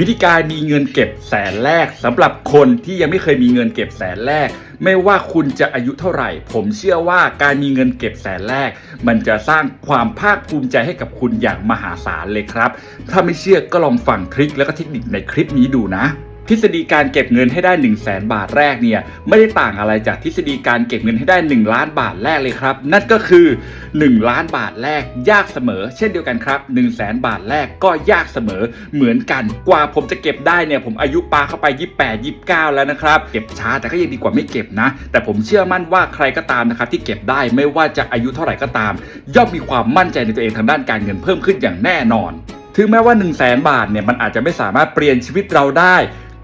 วิธีการมีเงินเก็บแสนแรกสำหรับคนที่ยังไม่เคยมีเงินเก็บแสนแรก ไม่ว่าคุณจะอายุเท่าไหร่ ผมเชื่อว่าการมีเงินเก็บแสนแรก มันจะสร้างความภาคภูมิใจให้กับคุณอย่างมหาศาลเลยครับ ถ้าไม่เชื่อก็ลองฟังทริคและก็เทคนิคในคลิปนี้ดูนะ ทฤษฎีการเก็บเงินให้ได้ 1 0 0 0 0แสนบาทแรกเนี่ยไม่ได้ต่างอะไรจากทฤษฎีการเก็บเงินให้ได้ 1 ล้านบาทแรกเลยครับ นั่นก็คือ 1 ล้านบาทแรกยากเสมอ เช่นเดียวกันครับ 1 0 0 0 0แสนบาทแรกก็ยากเสมอเหมือนกัน กว่าผมจะเก็บได้เนี่ยผมอายุปาเข้าไป 28 29 แล้วนะครับเก็บช้าแต่ก็ยังดีกว่าไม่เก็บนะ แต่ผมเชื่อมั่นว่าใครก็ตามนะครับที่เก็บได้ไม่ว่าจะอายุเท่าไหร่ก็ตาม ย่อมมีความมั่นใจในตัวเองทางด้านการเงินเพิ่มขึ้นอย่างแน่นอน ถึงแม้ว่า 1 0 0 0 0แสนบาทเนี่ยมันอาจจะไม่สามารถเปลี่ยนชีวิตเราได้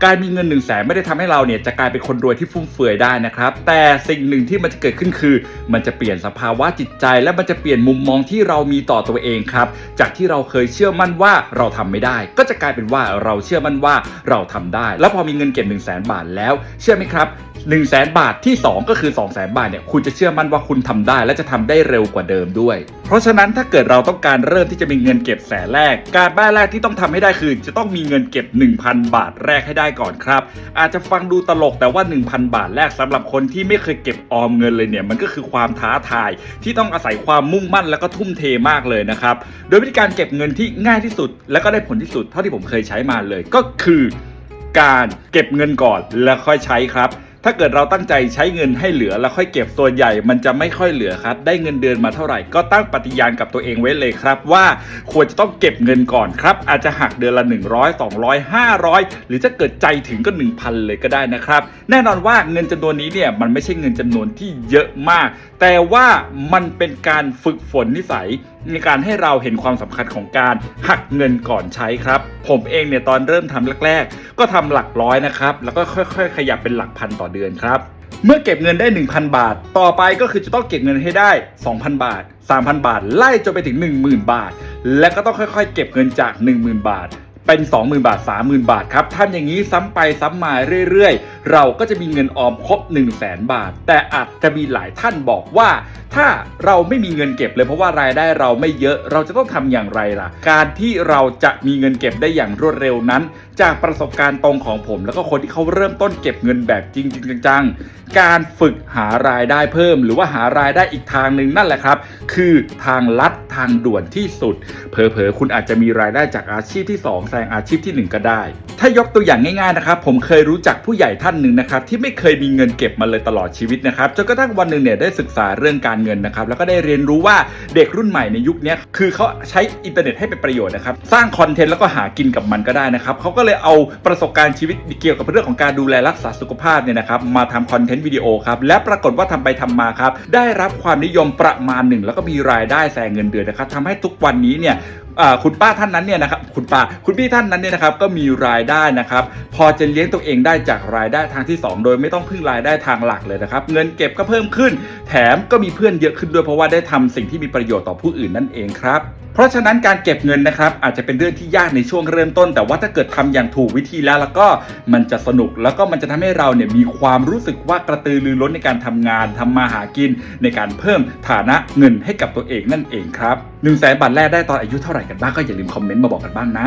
การมีเงิน1นึ่งแสนไม่ได้ทำให้เราเนี่ยจะกลายเป็นคนรวยที่ฟุ่มเฟือยได้นะครับ แต่สิ่งหนึ่งที่มันจะเกิดขึ้นคือ มันจะเปลี่ยนสภาวะจิตใจ และมันจะเปลี่ยนมุมมองที่เรามีต่อตัวเองครับ จากที่เราเคยเชื่อมั่นว่าเราทำไม่ได้ ก็จะกลายเป็นว่าเราเชื่อมั่นว่าเราทำได้ แล้วพอมีเงินเก็บ1นึ่งแสนบาทแล้ว เชื่อไหมครับ1 0 0 0 0แสนบาทที่ 2 ก็คือ2 0 0แสนบาทเนี่ยคุณจะเชื่อมั่นว่าคุณทำได้ และจะทำได้เร็วกว่าเดิมด้วย เพราะฉะนั้นถ้าเกิดเราต้องการเริ่มที่จะมีเงินเก็บแสนแรก การบ้านแรกที่ต้องทำให้ได้คือ จะต้องมีเงินเก็บ 1,000 บาทแรกให้ได้ก่อนครับ อาจจะฟังดูตลกแต่ว่า 1,000 บาทแรกสำหรับคนที่ไม่เคยเก็บออมเงินเลยเนี่ยมันก็คือความท้าทาย ที่ต้องอาศัยความมุ่งมั่นแล้วก็ทุ่มเทมากเลยนะครับ โดยวิธีการเก็บเงินที่ง่ายที่สุด และก็ได้ผลที่สุดเท่าที่ผมเคยใช้มาเลย ก็คือ การเก็บเงินก่อนแล้วค่อยใช้ครับ ถ้าเกิดเราตั้งใจใช้เงินให้เหลือแล้วค่อยเก็บส่วนใหญ่ มันจะไม่ค่อยเหลือครับ ได้เงินเดือนมาเท่าไหร่ ก็ตั้งปฏิญาณกับตัวเองไว้เลยครับ ว่าควรจะต้องเก็บเงินก่อนครับ อาจจะหักเดือนละ 100 200 500 หรือจะเกิดใจถึงก็ 1,000 เลยก็ได้นะครับ แน่นอนว่าเงินจำนวนนี้เนี่ยมันไม่ใช่เงินจำนวนที่เยอะมาก แต่ว่ามันเป็นการฝึกฝนนิสัย ในการให้เราเห็นความสำคัญของการหักเงินก่อนใช้ครับ ผมเองเนี่ยตอนเริ่มทำแรก ๆ ก็ทำหลักร้อยนะครับ แล้วก็ค่อย ๆ ขยับเป็นหลักพันต่อเดือนครับ เมื่อเก็บเงินได้ 1,000 บาท ต่อไปก็คือจะต้องเก็บเงินให้ได้ 2,000 บาท 3,000 บาท ไล่จนไปถึง 10,000 บาท และก็ต้องค่อยๆ เก็บเงินจาก 10,000 บาทเป็น 20,000 บาท 30,000 บาทครับทำอย่างนี้ซ้ำไปซ้ำมาเรื่อยๆ เราก็จะมีเงินออมครบ 1 0 0 0 0แบาท แต่อาจจะมีหลายท่านบอกว่า ถ้าเราไม่มีเงินเก็บเลยเพราะว่ารายได้เราไม่เยอะเราจะต้องทำอย่างไรล่ะ การที่เราจะมีเงินเก็บได้อย่างรวดเร็วนั้น จากประสบการณ์ตรงของผม แล้วก็คนที่เขาเริ่มต้นเก็บเงินแบบจริงจริงจังๆการฝึกหารายได้เพิ่ม หรือว่าหารายได้อีกทางหนึ่งนั่นแหละครับ คือทางลัดทางด่วนที่สุด เผลอๆคุณอาจจะมีรายได้จากอาชีพที่สองแซงอาชีพที่หนึ่งก็ได้ ถ้ายกตัวอย่างง่ายๆนะครับผมเคยรู้จักผู้ใหญ่ท่านหนึ่งนะครับที่ไม่เคยมีเงินเก็บมาเลยตลอดชีวิตนะครับจนกระทั่งวันหนึ่งเนี่ยได้ศึกษาเรื่องการเงินนะครับแล้วก็ได้เรียนรู้ว่าเด็กรุ่นใหม่ในยุคนี้คือเขาใช้อินเทอร์เน็ตให้เป็นประโยชน์นะครับสร้างคอนเทนต์แล้วก็หากินกับมันก็ได้นะครับเขาก็เลยเอาประสบการณ์ชีวิตเกี่ยวกับเรื่องของการดูแลรักษาสุขภาพเนี่ยนะครับมาทำคอนเทนต์วิดีโอครับและปรากฏว่าทำไปทำมาครับได้รับความนิยมประมาณหนึ่งแล้วก็มีรายได้แซงเงินเดือนนะครับทำให้ทุกวันนี้เนี่ยคุณป้าท่านนั้นเนี่ยนะครับคุณป้าคุณพี่ท่านนั้นเนี่ยนะครับก็มีรายได้นะครับ พอจะเลี้ยงตัวเองได้จากรายได้ทางที่ 2 โดยไม่ต้องพึ่งรายได้ทางหลักเลยนะครับ เงินเก็บก็เพิ่มขึ้น แถมก็มีเพื่อนเยอะขึ้นด้วยเพราะว่าได้ทำสิ่งที่มีประโยชน์ต่อผู้อื่นนั่นเองครับเพราะฉะนั้นการเก็บเงินนะครับอาจจะเป็นเรื่องที่ยากในช่วงเริ่มต้น แต่ว่าถ้าเกิดทำอย่างถูกวิธีแล้วแล้วก็มันจะสนุกแล้วก็มันจะทำให้เราเนี่ยมีความรู้สึกว่ากระตือรือร้นในการทำงานทำมาหากิน ในการเพิ่มฐานะเงินให้กับตัวเองนั่นเองครับ1นึ่งแสนบาทแรกได้ตอนอายุเท่าไหร่กันบ้างก็อย่าลืมคอมเมนต์มาบอกกันบ้างนะ